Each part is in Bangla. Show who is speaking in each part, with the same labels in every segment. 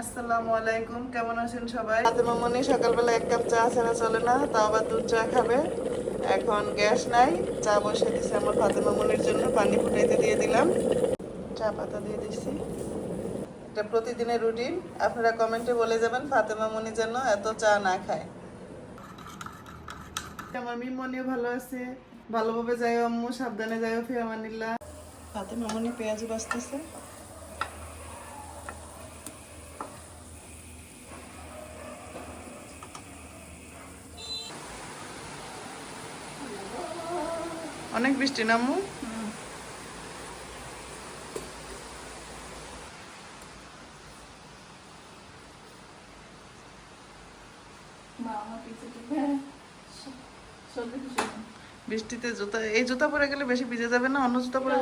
Speaker 1: আসসালামু আলাইকুম কেমন আছেন সবাই? হাতে মামনি সকালবেলা এক কাপ চা ছাড়া চলে না তাও আবার দুধ চা খাবে। এখন গ্যাস নাই চা বসে দিছি আমার ফাতে মামনির জন্য পানি ফুটাইতে দিয়ে দিলাম। চা পাতা দিয়ে দিছি। এটা প্রতিদিনের রুটিন আপনারা কমেন্টে বলে যাবেন ফাতেমা মনি যেন এত চা না খায়। আমার মিমনিও ভালো আছে। ভালোভাবে যাইও আম্মু সাবধানে যাইও ফিরামানিল্লা ফাতেমা মনি পেঁয়াজ বাঁচতেছে। অনেক বৃষ্টি না আম্মু বৃষ্টিতে জুতা এই জুতা পরে গেলে বেশি ভিজে যাবে না? অন্য জুতা পরে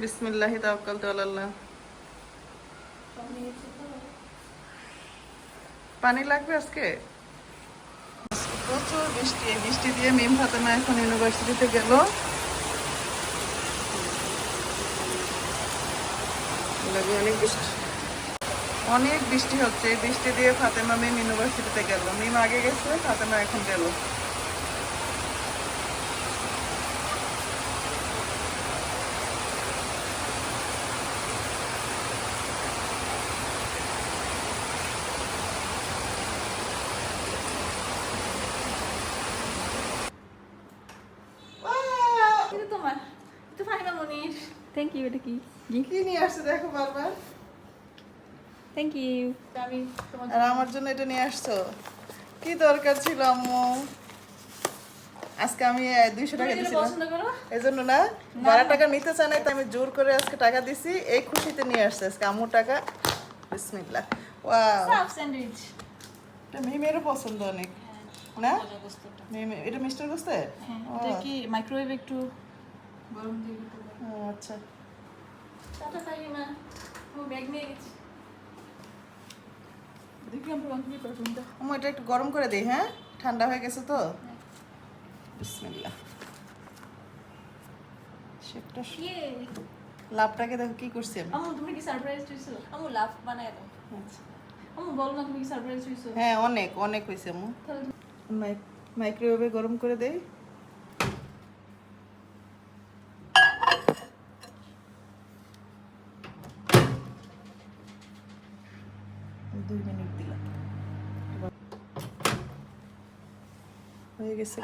Speaker 1: বিসমিল্লাহি তাওয়াক্কালতু আলাল্লাহ। পানি লাগবে আজকে? প্রচুর বৃষ্টি বৃষ্টি দিয়ে মিম ফাতেমা এখন ইউনিভার্সিটিতে গেল। অনেক বৃষ্টি। অনেক বৃষ্টি হচ্ছে বৃষ্টি দিয়ে ফাতেমা মিম ইউনিভার্সিটিতে গেল। মিম আগে গেছে ফাতেমা এখন গেল
Speaker 2: এটা তোমার তো ফাহিমা মনির থ্যাংক ইউ এটা কি
Speaker 1: কি নিয়ে আসছে দেখো বারবার?
Speaker 2: থ্যাংক ইউ আমি
Speaker 1: আর আমার জন্য এটা নিয়ে আসছো? কি দরকার ছিল আম্মু? আজকে আমি দুইশো টাকা দিয়েছিলাম
Speaker 2: পছন্দ করো?
Speaker 1: এই জন্য না বারো টাকা নিতে চাই নাই তো আমি জোর করে আজকে টাকা দিছি। এই খুশিতে নিয়ে আসছে আজকে আম্মুর টাকা। বিসমিল্লাহ। ওয়াও
Speaker 2: স্যান্ডউইচ
Speaker 1: এটা মিমেরও পছন্দ অনেক। না? মিমে এটা মিস্টার গোস্তে
Speaker 2: হ্যাঁ এটা কি মাইক্রোওয়েভ একটু গরম দিয়ে
Speaker 1: আচ্ছা।
Speaker 2: টাটা ও ব্যাগ নিয়ে গেছি। দেখি আমরা কন্টিনিউ করব কোনটা
Speaker 1: এটা একটু গরম করে দিই হ্যাঁ? ঠান্ডা হয়ে গেছে তো? বিসমিল্লাহ। শেপটা
Speaker 2: ইয়ে।
Speaker 1: লাভটাকে দেখো কি করছি আমি?
Speaker 2: আমু তুমি কি সারপ্রাইজ আমু লাভ বানায় দাও।
Speaker 1: আচ্ছা।
Speaker 2: আমু বলো না তুমি কি সারপ্রাইজ
Speaker 1: হ্যাঁ অনেক অনেক হয়েছে
Speaker 2: তাহলে
Speaker 1: মাইক্রোওয়েভে গরম করে দেই। 2 minutos. Oye, que se